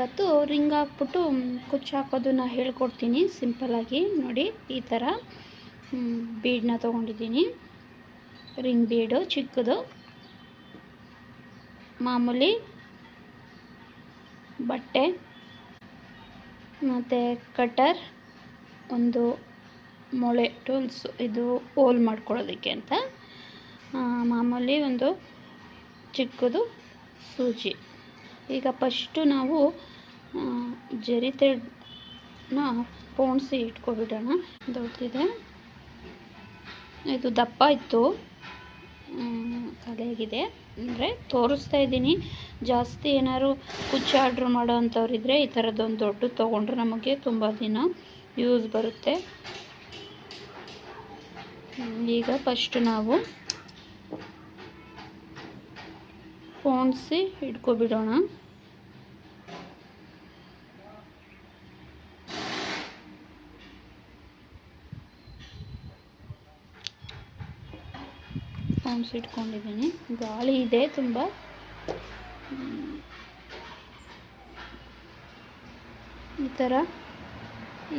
ಇವತ್ತು ರಿಂಗ್ ಹಾಕ್ಬಿಟ್ಟು ಕುಚ್ಚು ಹಾಕೋದನ್ನ ಹೇಳ್ಕೊಡ್ತೀನಿ. ಸಿಂಪಲ್ಲಾಗಿ ನೋಡಿ, ಈ ಥರ ಬೀಡನ್ನ ತೊಗೊಂಡಿದ್ದೀನಿ. ರಿಂಗ್ ಬೀಡು ಚಿಕ್ಕದು. ಮಾಮೂಲಿ ಬಟ್ಟೆ, ಮತ್ತು ಕಟರ್, ಒಂದು ಮೊಳೆ, ಟೂಲ್ಸ್, ಇದು ಹೋಲ್ ಮಾಡ್ಕೊಳ್ಳೋದಕ್ಕೆ ಅಂತ. ಮಾಮೂಲಿ ಒಂದು ಚಿಕ್ಕದು ಸೂಜಿ. ಈಗ ಫಸ್ಟು ನಾವು ಜರಿ ಥ್ರೆಡ್ನ ಪೋಣಿಸಿ ಇಟ್ಕೊಬಿಡೋಣ. ದೊಡ್ಡದಿದೆ ಇದು ದಪ್ಪ ಇತ್ತು. ಕಲೆಯಾಗಿದೆ ಅಂದರೆ ತೋರಿಸ್ತಾ ಇದ್ದೀನಿ. ಜಾಸ್ತಿ ಏನಾದ್ರು ಕುಚ್ಚು ಆರ್ಡ್ರ್ ಮಾಡೋ ಅಂಥವ್ರಿದ್ರೆ ಈ ಥರದ್ದೊಂದು ದೊಡ್ಡ ತೊಗೊಂಡ್ರೆ ನಮಗೆ ತುಂಬ ದಿನ ಯೂಸ್ ಬರುತ್ತೆ. ಈಗ ಫಸ್ಟ್ ನಾವು ಪೋಣಿಸಿ ಇಟ್ಕೊಬಿಡೋಣ. ಪೋಣಿಸಿ ಇಟ್ಕೊಂಡಿದ್ದೀನಿ. ಗಾಳಿ ಇದೆ ತುಂಬ. ಈ ಥರ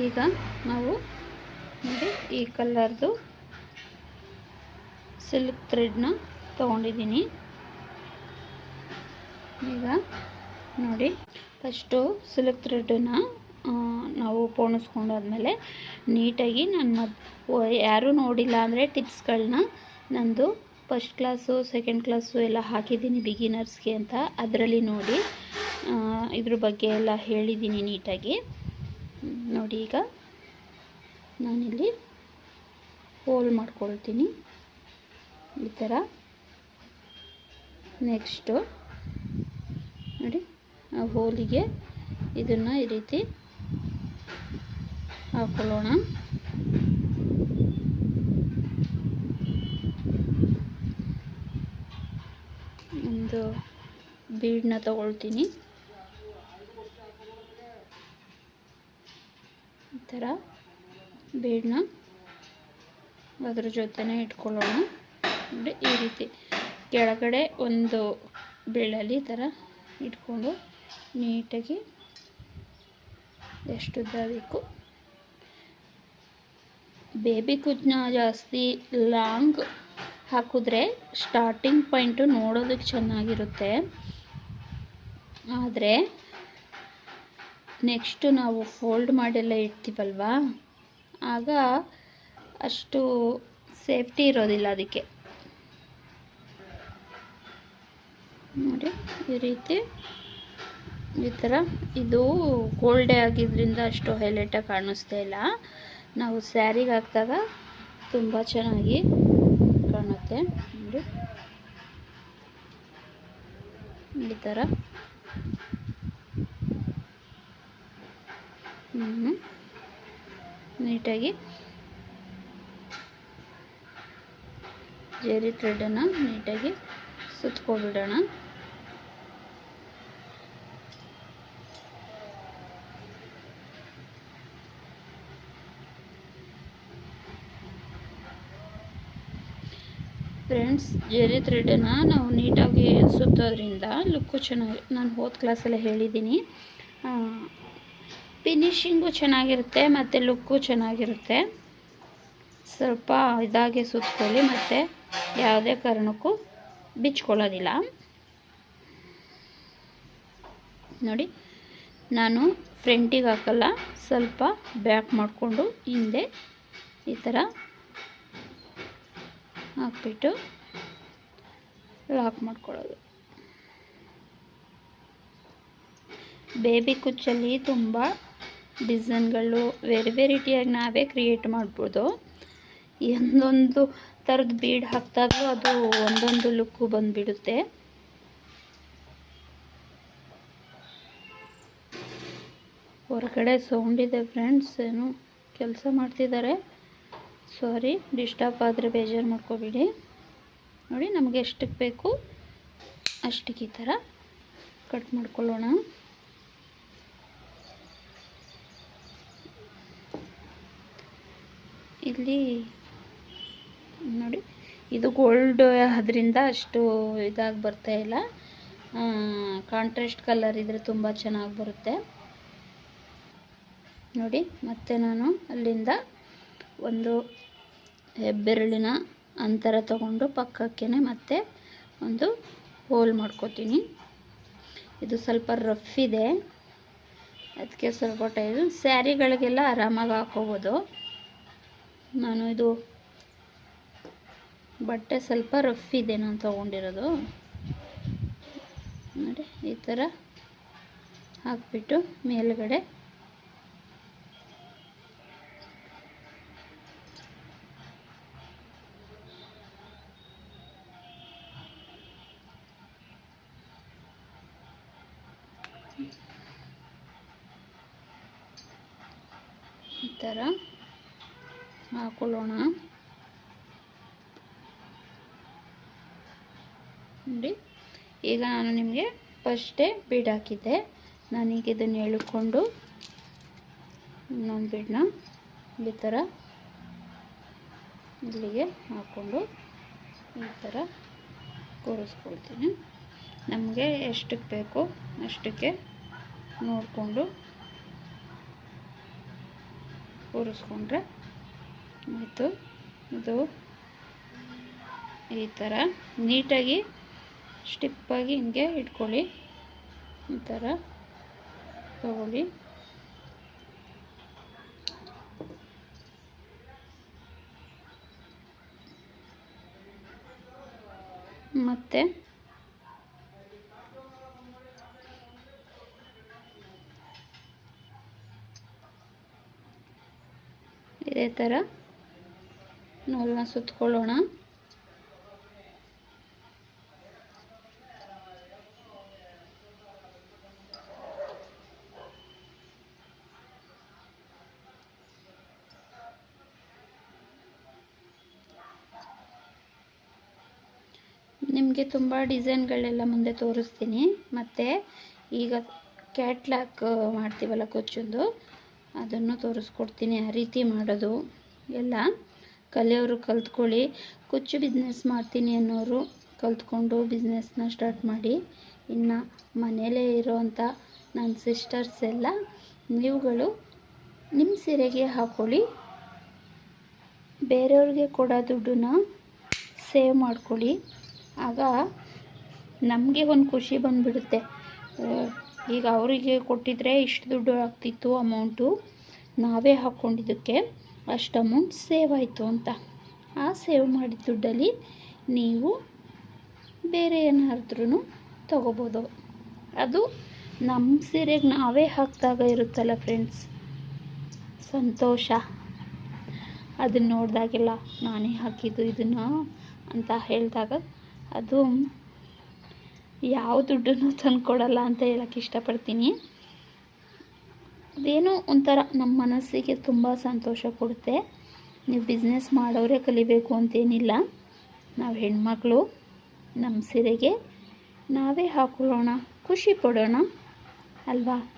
ಈಗ ನಾವು ನೋಡಿ ಈ ಕಲ್ಲರ್ದು ಸಿಲ್ಕ್ ಥ್ರೆಡ್ನ ತೊಗೊಂಡಿದ್ದೀನಿ. ಈಗ ನೋಡಿ ಫಸ್ಟು ಸಿಲ್ಕ್ ಥ್ರೆಡನ್ನ ನಾವು ಪೋಣಿಸ್ಕೊಂಡಾದ್ಮೇಲೆ ನೀಟಾಗಿ ನಾನು ಮದ್ ಯಾರೂ ನೋಡಿಲ್ಲ ಅಂದರೆ ಟಿಪ್ಸ್ಗಳನ್ನ ನಂದು ಫಸ್ಟ್ ಕ್ಲಾಸು ಸೆಕೆಂಡ್ ಕ್ಲಾಸು ಎಲ್ಲ ಹಾಕಿದ್ದೀನಿ ಬಿಗಿನರ್ಸ್ಗೆ ಅಂತ. ಅದರಲ್ಲಿ ನೋಡಿ ಇದ್ರ ಬಗ್ಗೆ ಎಲ್ಲ ಹೇಳಿದ್ದೀನಿ ನೀಟಾಗಿ. ನೋಡಿ ಈಗ, ನಾನಿಲ್ಲಿ ಹೋಲ್ ಮಾಡ್ಕೊಳ್ತೀನಿ. ಈ ಥರ. ನೆಕ್ಸ್ಟು ನೋಡಿ, ಆ ಹೋಲಿಗೆ ಇದನ್ನು ಈ ರೀತಿ ಹಾಕೊಳ್ಳೋಣ. ಒಂದು ಬೀಡನ್ನ ತಗೊಳ್ತೀನಿ. ಈ ಥರ ಬೀಡನ್ನ ಅದ್ರ ಜೊತೆನೇ ಇಟ್ಕೊಳ್ಳೋಣ. ನೋಡಿ ಈ ರೀತಿ ಕೆಳಗಡೆ ಒಂದು ಬೀಳಲ್ಲಿ ಈ ಥರ ಇಟ್ಕೊಂಡು ನೀಟಾಗಿ ಎಷ್ಟು ಉದ್ದ ಬೇಕು. ಬೇಬಿ ಕುಜ್ನ ಜಾಸ್ತಿ ಲಾಂಗ್ ಹಾಕಿದ್ರೆ ಸ್ಟಾರ್ಟಿಂಗ್ ಪಾಯಿಂಟು ನೋಡೋದಕ್ಕೆ ಚೆನ್ನಾಗಿರುತ್ತೆ. ಆದರೆ ನೆಕ್ಸ್ಟು ನಾವು ಫೋಲ್ಡ್ ಮಾಡೆಲ್ಲ ಇಡ್ತೀವಲ್ವಾ? ಆಗ ಅಷ್ಟು ಸೇಫ್ಟಿ ಇರೋದಿಲ್ಲ ಅದಕ್ಕೆ. ನೋಡಿ, ಈ ರೀತಿ ಈ ಥರ ಇದು ಗೋಲ್ಡೇ ಆಗಿದ್ದರಿಂದ ಅಷ್ಟು ಹೈಲೈಟಾಗಿ ಕಾಣಿಸ್ತಾ ಇಲ್ಲ. ನಾವು ಸ್ಯಾರಿಗೆ ಹಾಕಿದಾಗ ತುಂಬ ಚೆನ್ನಾಗಿ ಕಾಣುತ್ತೆ ನೋಡಿ ಈ ಥರ. ನೀಟಾಗಿ ಜೇರಿ ಥ್ರೆಡನ್ನು ನೀಟಾಗಿ ಸುತ್ಕೊಬಿಡೋಣ. ಫ್ರೆಂಡ್ಸ್ ಜೆರಿ ಥ್ರೆಡನ್ನು ನಾವು ನೀಟಾಗಿ ಸುತ್ತೋದ್ರಿಂದ ಲುಕ್ಕು ಚೆನ್ನಾಗಿ, ನಾನು ಹೋದ ಕ್ಲಾಸಲ್ಲೇ ಹೇಳಿದ್ದೀನಿ. ಫಿನಿಷಿಂಗು ಚೆನ್ನಾಗಿರುತ್ತೆ, ಮತ್ತು ಲುಕ್ಕು ಚೆನ್ನಾಗಿರುತ್ತೆ. ಸ್ವಲ್ಪ ಇದಾಗಿ ಸುತ್ಕೊಳ್ಳಿ, ಮತ್ತು ಯಾವುದೇ ಕಾರಣಕ್ಕೂ ಬಿಚ್ಕೊಳ್ಳೋದಿಲ್ಲ. ನೋಡಿ, ನಾನು ಫ್ರಂಟಿಗೆ ಹಾಕಲ್ಲ, ಸ್ವಲ್ಪ ಬ್ಯಾಕ್ ಮಾಡಿಕೊಂಡು ಹಿಂದೆ ಈ ಥರ ಹಾಕ್ಬಿಟ್ಟು ಲಾಕ್ ಮಾಡ್ಕೊಳ್ಳೋದು. ಬೇಬಿ ಕುಚ್ಚಲ್ಲಿ ತುಂಬ ಡಿಸೈನ್ಗಳು ವೆರಿ ವೆರೈಟಿಯಾಗಿ ನಾವೇ ಕ್ರಿಯೇಟ್ ಮಾಡ್ಬೋದು. ಒಂದೊಂದು ಥರದ ಬೀಡ್ ಹಾಕಿದಾಗಲೂ ಅದು ಒಂದೊಂದು ಲುಕ್ಕು ಬಂದುಬಿಡುತ್ತೆ. ಹೊರಗಡೆ ಸೌಂಡ್ ಇದೆ ಫ್ರೆಂಡ್ಸ್, ಏನು ಕೆಲಸ ಮಾಡ್ತಿದ್ದಾರೆ. ಸಾರಿ ಡಿಸ್ಟರ್ಬ್ ಆದರೆ ಬೇಜಾರು ಮಾಡ್ಕೋಬೇಡಿ. ನೋಡಿ, ನಮಗೆ ಎಷ್ಟಕ್ಕೆ ಬೇಕು ಅಷ್ಟಕ್ಕೆ ಈ ಥರ ಕಟ್ ಮಾಡ್ಕೊಳ್ಳೋಣ. ಇಲ್ಲಿ ನೋಡಿ, ಇದು ಗೋಲ್ಡ್ ಅದರಿಂದ ಅಷ್ಟು ಇದಾಗಿ ಬರ್ತಾ ಇಲ್ಲ. ಕಾಂಟ್ರಾಸ್ಟ್ ಕಲರ್ ಇದ್ದರೆ ತುಂಬ ಚೆನ್ನಾಗಿ ಬರುತ್ತೆ. ನೋಡಿ, ಮತ್ತೆ ನಾನು ಅಲ್ಲಿಂದ ಒಂದು ಹೆಬ್ಬೆರಳಿನ ಅಂತರ ತಗೊಂಡು ಪಕ್ಕಕ್ಕೆ ಮತ್ತೆ ಒಂದು ಹೋಲ್ ಮಾಡ್ಕೋತೀನಿ. ಇದು ಸ್ವಲ್ಪ ರಫ್ ಇದೆ. ಅದಕ್ಕೆ ಸ್ವಲ್ಪ ಟೈದು ಸ್ಯಾರಿಗಳಿಗೆಲ್ಲ ಆರಾಮಾಗಿ ಹಾಕೋಬೋದು. ನಾನು ಇದು ಬಟ್ಟೆ ಸ್ವಲ್ಪ ರಫ್ ಇದೆ ನಾನು ತೊಗೊಂಡಿರೋದು. ನೋಡಿ, ಈ ಥರ ಹಾಕ್ಬಿಟ್ಟು ಮೇಲ್ಗಡೆ ಈ ಥರ ಹಾಕೊಳ್ಳೋಣ. ನೋಡಿ, ಈಗ ನಾನು ನಿಮಗೆ ಫಸ್ಟೇ ಬೀಡ್ ಹಾಕಿದ್ದೆ. ನಾನೀಗ ಇದನ್ನು ಎಳ್ಕೊಂಡು ಇನ್ನೊಂದು ಬೀಡನ್ನ ಈ ಥರ ಇಲ್ಲಿಗೆ ಹಾಕ್ಕೊಂಡು ಈ ಥರ ಕೂರಿಸ್ಕೊಳ್ತೀನಿ. ನಮಗೆ ಎಷ್ಟಕ್ಕೆ ಬೇಕು ಅಷ್ಟಕ್ಕೆ ನೋಡಿಕೊಂಡು ಕೂರಿಸ್ಕೊಂಡ್ರೆ ಆಯಿತು. ಇದು ಈ ಥರ ನೀಟಾಗಿ, ಸ್ಟಿಪ್ಪಾಗಿ ಹಿಂಗೆ ಇಟ್ಕೊಳ್ಳಿ. ಈ ಥರ ತಗೊಳ್ಳಿ. ಮತ್ತು ಇದೇ ಥರ ನೂಲನ್ನ ಸುತ್ತಕೊಳ್ಳೋಣ ನಿಮಗೆ ತುಂಬ ಡಿಸೈನ್ಗಳೆಲ್ಲ ಮುಂದೆ ತೋರಿಸ್ತೀನಿ. ಮತ್ತು ಈಗ ಕ್ಯಾಟ್ಲಾಕ್ ಮಾಡ್ತೀವಲ್ಲ ಕೊಚ್ಚೊಂದು. ಅದನ್ನು ತೋರಿಸ್ಕೊಡ್ತೀನಿ. ಆ ರೀತಿ ಮಾಡೋದು. ಎಲ್ಲ ಕಲಿಯೋರು ಕಲ್ತ್ಕೊಳ್ಳಿ. ಕುಚ್ಚು ಬಿಸ್ನೆಸ್ ಮಾಡ್ತೀನಿ ಅನ್ನೋರು ಕಲ್ತ್ಕೊಂಡು ಬಿಸ್ನೆಸ್ನ ಸ್ಟಾರ್ಟ್ ಮಾಡಿ. ಇನ್ನು ಮನೆಯಲ್ಲೇ ಇರೋವಂಥ ನನ್ನ ಸಿಸ್ಟರ್ಸ್ ಎಲ್ಲ ನೀವುಗಳು ನಿಮ್ಮ ಸೀರೆಗೆ ಹಾಕ್ಕೊಳ್ಳಿ ಬೇರೆಯವ್ರಿಗೆ ಕೊಡೋ ದುಡ್ಡನ್ನ ಸೇವ್ ಮಾಡ್ಕೊಳ್ಳಿ. ಆಗ ನಮಗೆ ಒಂದು ಖುಷಿ ಬಂದುಬಿಡುತ್ತೆ. ಈಗ ಅವರಿಗೆ ಕೊಟ್ಟಿದ್ರೆ ಇಷ್ಟು ದುಡ್ಡು ಆಗ್ತಿತ್ತು ಅಮೌಂಟು ನಾವೇ ಹಾಕ್ಕೊಂಡಿದ್ದಕ್ಕೆ ಅಷ್ಟು ಅಮೌಂಟ್ ಸೇವ್ ಆಯಿತು ಅಂತ. ಆ ಸೇವ್ ಮಾಡಿದ ದುಡ್ಡಲ್ಲಿ ನೀವು ಬೇರೆ ಏನಾದ್ರೂ ತಗೋಬೋದು. ಅದು ನಮ್ಮ ಸೀರೆಗೆ ನಾವೇ ಹಾಕಿದಾಗ ಇರುತ್ತಲ್ಲ ಫ್ರೆಂಡ್ಸ್ ಸಂತೋಷ. ಅದನ್ನು ನೋಡಿದಾಗೆಲ್ಲ ನಾನೇ ಹಾಕಿದ್ದು ಇದನ್ನು ಅಂತ ಹೇಳಿದಾಗ ಅದು ಯಾವ ದುಡ್ಡನ್ನು ತಂದುಕೊಡಲ್ಲ ಅಂತ ಹೇಳೋಕ್ಕೆ ಇಷ್ಟಪಡ್ತೀನಿ. ಅದೇನೋ ಒಂಥರ ನಮ್ಮ ಮನಸ್ಸಿಗೆ ತುಂಬ ಸಂತೋಷ ಕೊಡುತ್ತೆ. ನೀವು ಬಿಸ್ನೆಸ್ ಮಾಡೋರೇ ಕಲಿಬೇಕು ಅಂತೇನಿಲ್ಲ. ನಾವು ಹೆಣ್ಮಕ್ಳು ನಮ್ಮ ಸೀರೆಗೆ ನಾವೇ ಹಾಕೊಳ್ಳೋಣ, ಖುಷಿ ಪಡೋಣ, ಅಲ್ವಾ?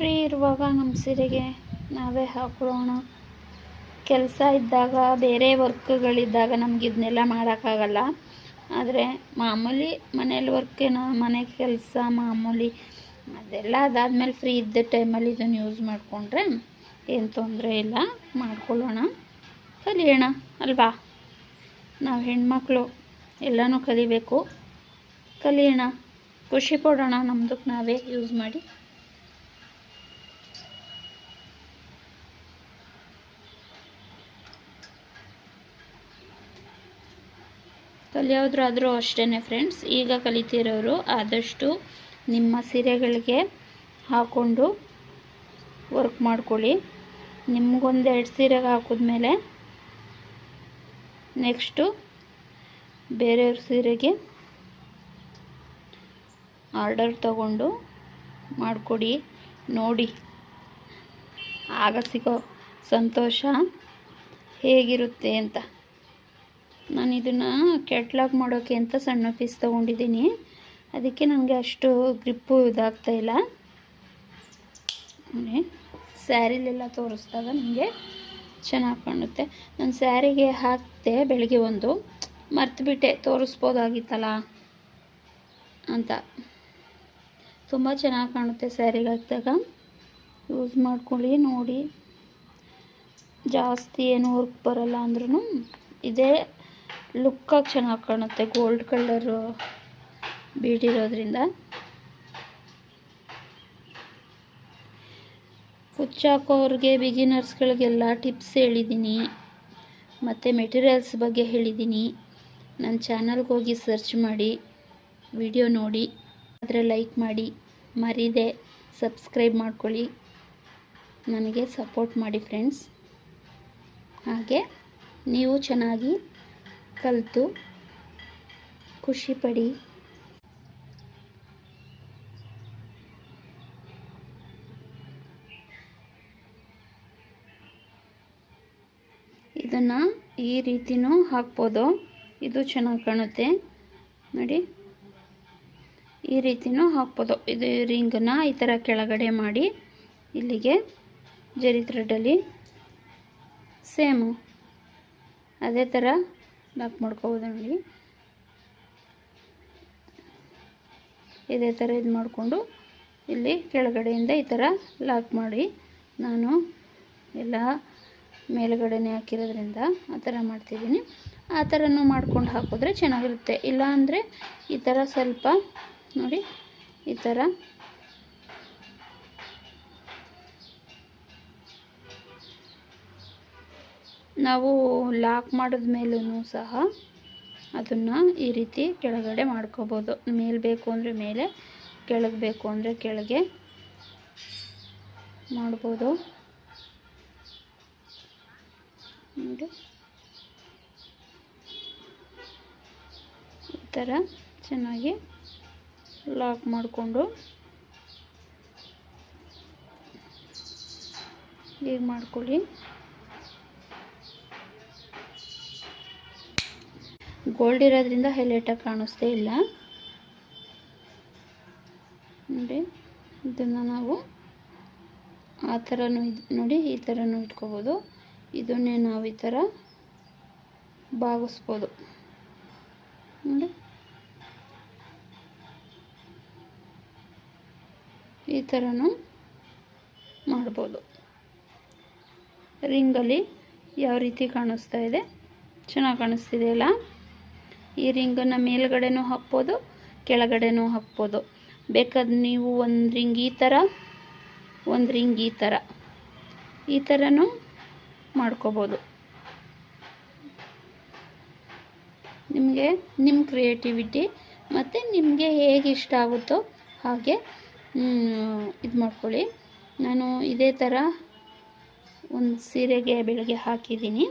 ಫ್ರೀ ಇರುವಾಗ ನಮ್ಮ ಸೀರೆಗೆ ನಾವೇ ಹಾಕೊಳ್ಳೋಣ ಕೆಲಸ ಇದ್ದಾಗ, ಬೇರೆ ವರ್ಕ್ಗಳಿದ್ದಾಗ ನಮ್ಗೆ ಇದನ್ನೆಲ್ಲ ಮಾಡೋಕ್ಕಾಗಲ್ಲ. ಆದರೆ ಮಾಮೂಲಿ ಮನೇಲಿ ಏನೋ, ಮನೆ ಕೆಲಸ ಮಾಮೂಲಿ ಅದೆಲ್ಲ ಅದಾದಮೇಲೆ ಫ್ರೀ ಇದ್ದ ಟೈಮಲ್ಲಿ ಇದನ್ನು ಯೂಸ್ ಮಾಡಿಕೊಂಡ್ರೆ ಏನು ತೊಂದರೆ ಇಲ್ಲ, ಮಾಡ್ಕೊಳ್ಳೋಣ. ಕಲಿಯೋಣ ಅಲ್ವಾ? ನಾವು ಹೆಣ್ಮಕ್ಳು, ಎಲ್ಲನೂ ಕಲಿಬೇಕು. ಕಲಿಯೋಣ ಖುಷಿ ಪಡೋಣ ನಮ್ಮದಕ್ಕೆ ನಾವೇ ಯೂಸ್ ಮಾಡಿ. ಕಲಿಯೋದ್ರಾದರೂ ಅಷ್ಟೇ ಫ್ರೆಂಡ್ಸ್ ಈಗ ಕಲಿತಿರೋರು ಆದಷ್ಟು ನಿಮ್ಮ ಸೀರೆಗಳಿಗೆ ಹಾಕ್ಕೊಂಡು ವರ್ಕ್ ಮಾಡ್ಕೊಳ್ಳಿ. ನಿಮಗೊಂದು ಎರಡು ಸೀರೆಗೆ ಹಾಕಿದ್ಮೇಲೆ ನೆಕ್ಸ್ಟು ಬೇರೆಯವ್ರ ಸೀರೆಗೆ ಆರ್ಡರ್ ತಗೊಂಡು ಮಾಡಿಕೊಡಿ. ನೋಡಿ. ಆಗ ಸಿಗೋ ಸಂತೋಷ ಹೇಗಿರುತ್ತೆ ಅಂತ. ನಾನು ಇದನ್ನು ಕೆಟ್ಲಾಗ್ ಮಾಡೋಕ್ಕೆ ಅಂತ ಸಣ್ಣ ಪೀಸ್ ತೊಗೊಂಡಿದ್ದೀನಿ. ಅದಕ್ಕೆ ನನಗೆ ಅಷ್ಟು ಗ್ರಿಪ್ಪು ಇದಾಗ್ತಾ ಇಲ್ಲ. ಸ್ಯಾರಿಲೆಲ್ಲ ತೋರಿಸ್ದಾಗ ನನಗೆ ಚೆನ್ನಾಗಿ ಕಾಣುತ್ತೆ. ನಾನು ಸ್ಯಾರಿಗೆ ಹಾಕಿದೆ ಬೆಳಗ್ಗೆ ಒಂದು. ಮರ್ತುಬಿಟ್ಟೆ, ತೋರಿಸ್ಬೋದಾಗಿತ್ತಲ್ಲ ಅಂತ. ತುಂಬ ಚೆನ್ನಾಗಿ ಕಾಣುತ್ತೆ ಸ್ಯಾರಿಗೆ ಹಾಕಿದಾಗ. ಯೂಸ್ ಮಾಡ್ಕೊಳ್ಳಿ, ನೋಡಿ. ಜಾಸ್ತಿ ಏನು ವರ್ಕ್ ಬರಲ್ಲ ಅಂದ್ರೂ ಇದೇ ಲುಕ್ಕಾಗಿ ಚೆನ್ನಾಗಿ ಕಾಣುತ್ತೆ ಗೋಲ್ಡ್ ಕಲರು ಬೀಡಿರೋದ್ರಿಂದ ಹುಚ್ಚಾಕೋರಿಗೆ ಬಿಗಿನರ್ಸ್ಗಳಿಗೆಲ್ಲ ಟಿಪ್ಸ್ ಹೇಳಿದ್ದೀನಿ ಮತ್ತು ಮೆಟೀರಿಯಲ್ಸ್ ಬಗ್ಗೆ ಹೇಳಿದ್ದೀನಿ ನನ್ನ ಚಾನಲ್ಗೆ ಹೋಗಿ ಸರ್ಚ್ ಮಾಡಿ ವಿಡಿಯೋ ನೋಡಿ. ಆದರೆ ಲೈಕ್ ಮಾಡಿ, ಮರಿದೆ ಸಬ್ಸ್ಕ್ರೈಬ್ ಮಾಡ್ಕೊಳ್ಳಿ. ನನಗೆ ಸಪೋರ್ಟ್ ಮಾಡಿ ಫ್ರೆಂಡ್ಸ್ ಹಾಗೆ, ನೀವು ಚೆನ್ನಾಗಿ ಕಲಿತು ಖುಷಿಪಡಿ ಇದನ್ನು ಈ ರೀತಿನೂ ಹಾಕ್ಬೋದು. ಇದು ಚೆನ್ನಾಗಿ ಕಾಣುತ್ತೆ. ನೋಡಿ. ಈ ರೀತಿನೂ ಹಾಕ್ಬೋದು. ಇದು ರಿಂಗನ್ನು ಈ ಥರ ಕೆಳಗಡೆ ಮಾಡಿ, ಇಲ್ಲಿಗೆ ಜರಿ ಥ್ರೆಡಲ್ಲಿ ಸೇಮು. ಅದೇ ಥರ ಲಾಕ್ ಮಾಡ್ಕೋಬೋದು ನೋಡಿ. ಇದೇ ಥರ ಇದು ಮಾಡಿಕೊಂಡು ಇಲ್ಲಿ ಕೆಳಗಡೆಯಿಂದ ಈ ಥರ ಲಾಕ್ ಮಾಡಿ ನಾನು ಎಲ್ಲ ಮೇಲುಗಡೆನೇ ಹಾಕಿರೋದ್ರಿಂದ ಆ ಥರ ಮಾಡ್ತಿದ್ದೀನಿ. ಆ ಥರನೂ ಮಾಡ್ಕೊಂಡು ಹಾಕಿದ್ರೆ ಚೆನ್ನಾಗಿರುತ್ತೆ. ಇಲ್ಲ ಅಂದರೆ ಈ ಥರ ಸ್ವಲ್ಪ ನೋಡಿ, ಈ ಥರ ನಾವು ಲಾಕ್ ಮಾಡಿದ ಮೇಲೂ ಸಹ ಅದನ್ನು ಈ ರೀತಿ ಕೆಳಗಡೆ ಮಾಡ್ಕೋಬೋದು. ಮೇಲೆ ಬೇಕು ಅಂದರೆ ಮೇಲೆ, ಕೆಳಗೆ ಬೇಕು ಅಂದರೆ ಕೆಳಗೆ ಮಾಡ್ಬೋದು. ನೋಡಿ. ಈ ಥರ ಚೆನ್ನಾಗಿ ಲಾಕ್ ಮಾಡಿಕೊಂಡು ಹೀಗೆ ಮಾಡ್ಕೊಳ್ಳಿ. ಗೋಲ್ಡ್ ಇರೋದ್ರಿಂದ ಹೈಲೈಟಾಗಿ ಕಾಣಿಸ್ತೇ ಇಲ್ಲ. ನೋಡಿ, ಇದನ್ನು ನಾವು ಆ ಥರನೂ ನೋಡಿ, ಈ ಥರನೂ ಇಟ್ಕೋಬೋದು. ಇದನ್ನೇ ನಾವು ಈ ಥರ ಭಾಗಿಸ್ಬೋದು ನೋಡಿ. ಈ ಥರನೂ ಮಾಡ್ಬೋದು. ರಿಂಗಲ್ಲಿ ಯಾವ ರೀತಿ ಕಾಣಿಸ್ತಾ ಇದೆ? ಚೆನ್ನಾಗಿ ಕಾಣಿಸ್ತಿದೆ ಅಲ್ಲ ಈ ರಿಂಗನ್ನು ಮೇಲ್ಗಡೆನೂ ಹಾಕ್ಬೋದು, ಕೆಳಗಡೆನೂ ಹಾಕ್ಬೋದು. ಬೇಕಾದ್ರೆ ನೀವು ಒಂದು ರಿಂಗ್ ಈ ಥರ ಒಂದು ರಿಂಗ್ ಈ ಥರ ಈ ಥರನೂ ಮಾಡ್ಕೋಬೋದು. ನಿಮಗೆ ನಿಮ್ಮ ಕ್ರಿಯೇಟಿವಿಟಿ ಮತ್ತು ನಿಮಗೆ ಹೇಗೆ ಇಷ್ಟ ಆಗುತ್ತೋ ಹಾಗೆ ಇದು ಮಾಡ್ಕೊಳ್ಳಿ. ನಾನು ಇದೇ ಥರ ಒಂದು ಸೀರೆಗೆ ಬೆಳಗ್ಗೆ ಹಾಕಿದ್ದೀನಿ.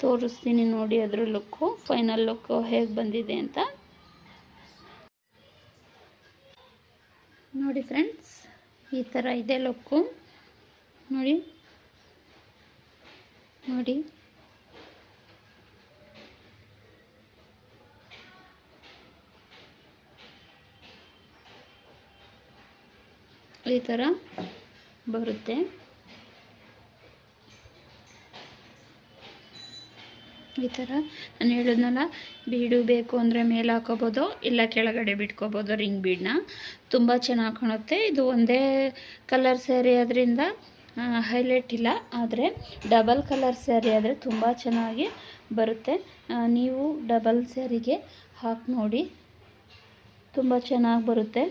ತೋರಿಸ್ತೀನಿ ನೋಡಿ ಅದ್ರ ಲುಕ್ಕು. ಫೈನಲ್ ಲುಕ್ಕು ಹೇಗೆ ಬಂದಿದೆ ಅಂತ. ನೋಡಿ ಫ್ರೆಂಡ್ಸ್ ಈ ಥರ ಇದೆ ಲುಕ್ಕು. ನೋಡಿ. ನೋಡಿ. ಈ ಥರ ಬರುತ್ತೆ. ಈ ಥರ ನಾನು ಹೇಳಿದ್ನಲ್ಲ, ಬೀಡು ಬೇಕು ಅಂದರೆ ಮೇಲೆ ಹಾಕೋಬೋದು, ಇಲ್ಲ ಕೆಳಗಡೆ ಬಿಟ್ಕೋಬೋದು ರಿಂಗ್ ಬೀಡನ್ನ. ತುಂಬ ಚೆನ್ನಾಗಿ ಕಾಣುತ್ತೆ. ಇದು ಒಂದೇ ಕಲರ್ ಸ್ಯಾರಿ ಅದರಿಂದ ಹೈಲೈಟ್ ಇಲ್ಲ, ಆದರೆ ಡಬಲ್ ಕಲರ್ ಸ್ಯಾರಿ ಆದರೆ ತುಂಬ ಚೆನ್ನಾಗಿ ಬರುತ್ತೆ. ನೀವು ಡಬಲ್ ಸ್ಯಾರಿಗೆ ಹಾಕಿ ನೋಡಿ, ತುಂಬ ಚೆನ್ನಾಗಿ ಬರುತ್ತೆ.